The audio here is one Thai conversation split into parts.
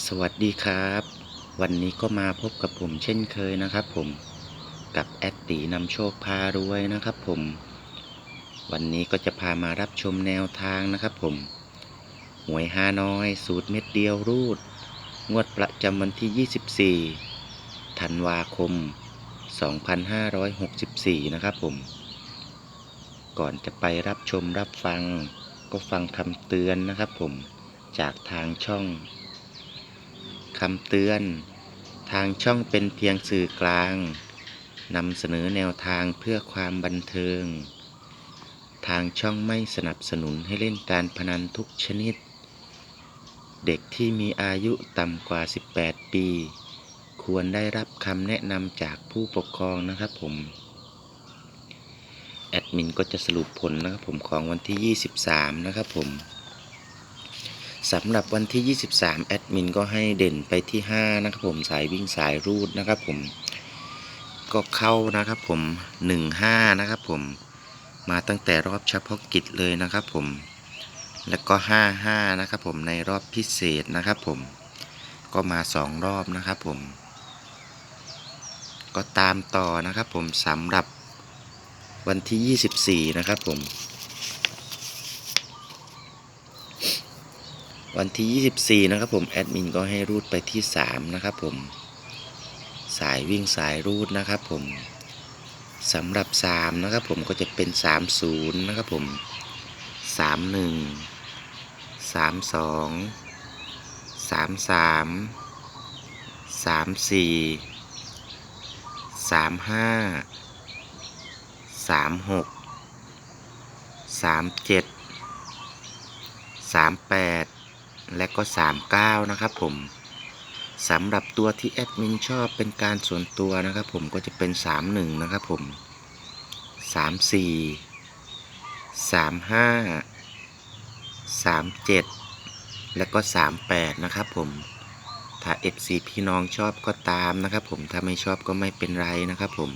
สวัสดีครับ วันนี้ก็มาพบกับผมเช่นเคยนะครับผมกับแอดตีนำโชคพารวยนะครับผม วันนี้ก็จะพามารับชมแนวทางนะครับผมหวยฮานอย สูตรเม็ดเดียวรูด งวดประจำวันที่ 24 ธันวาคม 2564 นะครับผม ก่อนจะไปรับชมรับฟัง ก็ฟังคำเตือนนะครับผมจากทางช่อง คำเตือน ทางช่องเป็นเพียงสื่อกลางนำเสนอแนวทางเพื่อความบันเทิง ทางช่องไม่สนับสนุนให้เล่นการพนันทุกชนิด เด็กที่มีอายุต่ำกว่า 18 ปี ควรได้รับคำแนะนำจากผู้ปกครองนะครับผม แอดมินก็จะสรุปผลนะครับผมของวันที่ 23 นะครับผม สำหรับวันที่ 23 แอดมินก็ให้เด่นไปที่ 5 นะครับผมสายวิ่งสายรูดนะครับผม ก็เข้านะครับผม 15 นะครับผมมาตั้งแต่รอบเฉพาะกิจเลยนะครับผม แล้วก็ 55 นะครับผมในรอบพิเศษนะครับผม ก็มา 2 รอบนะครับผม ก็ตามต่อนะครับผมสำหรับวันที่ 24 นะครับผม วันที่ 24 นะครับผมแอดมินก็ให้รูดไปที่ 3 นะครับผม สายวิ่งสายรูดนะครับผมสำหรับ 3 นะครับผมก็จะเป็น 30 นะครับผม 31 32 33 34 35 36 37 38 และก็ 39 นะครับผมสำหรับตัวที่แอดมินชอบเป็นการส่วนตัวนะครับผมก็จะเป็น 31 นะครับผม 34 35 37 และก็ 38 นะครับผม ถ้า FC พี่น้องชอบก็ตามนะครับผม ถ้าไม่ชอบก็ไม่เป็นไรนะครับผม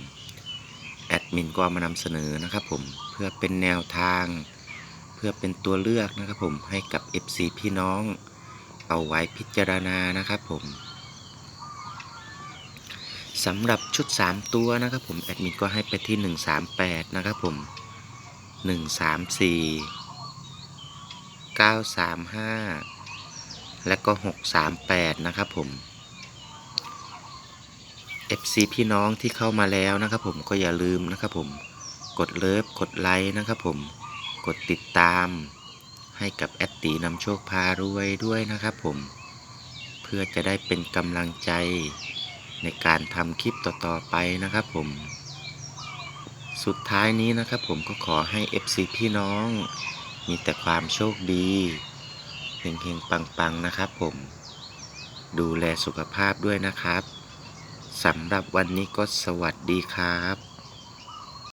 แอดมินก็มานำเสนอนะครับผม เพื่อเป็นแนวทาง เพื่อเป็นตัวเลือกนะครับผมให้กับ FC พี่น้องเอาไว้พิจารณานะครับผมสำหรับชุด 3 ตัวนะครับผมแอดมินก็ให้ไปที่ 138 นะครับผม 134 935 และก็ 638 นะครับผม FC พี่น้องที่เข้ามาแล้วนะครับผมก็อย่าลืมนะครับผมกดเลิฟกดไลค์นะครับผม กดติดตาม ให้กับแอดตีนำโชคพารวยด้วยนะครับผม เพื่อจะได้เป็นกำลังใจในการทำคลิปต่อๆไปนะครับผม สุดท้ายนี้นะครับผมก็ขอให้ FC พี่น้อง มีแต่ความโชคดีเฮงๆ ปังๆ นะครับผม ดูแลสุขภาพด้วยนะครับสำหรับวันนี้ก็สวัสดีครับ